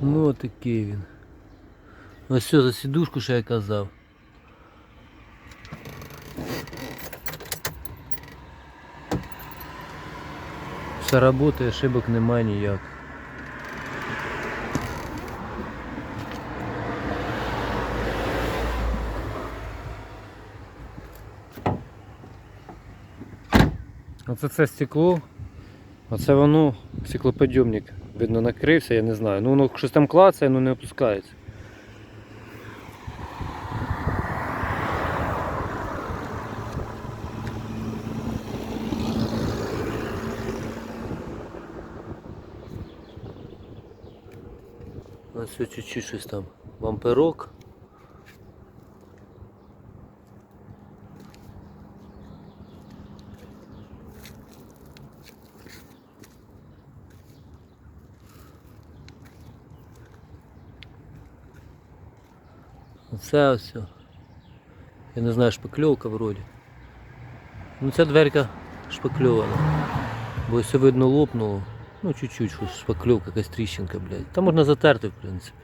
Ну такий він. Ось все за сідушку, що я казав. Все працює, ошибок немає ніяк. Оце це стекло. Оце воно, стеклоподйомник, видно, накрився, я не знаю. Ну воно щось там клацає, але не опускається. Ось чуть-чуть щось там. Бамперок. Оце ось. Я не знаю, шпакльовка вроді. Ну ця дверка шпакльована. Бо все видно лопнуло. Ну чуть-чуть щось шпакльовка, якась тріщинка, блядь. Та можна затерти, в принципі.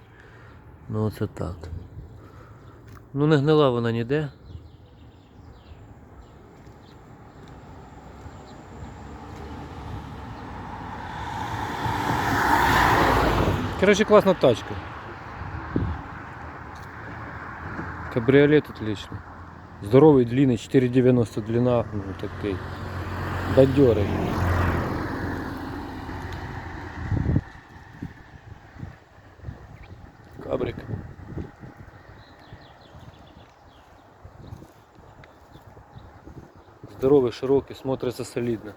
Ну оце так. Ну не гнила вона ніде. Короче, класна тачка. Кабриолет отличный. Здоровый, длинный, 4,90 длина, ну такой. Бадьорий. Кабрик. Здоровый, широкий, смотрится солидно.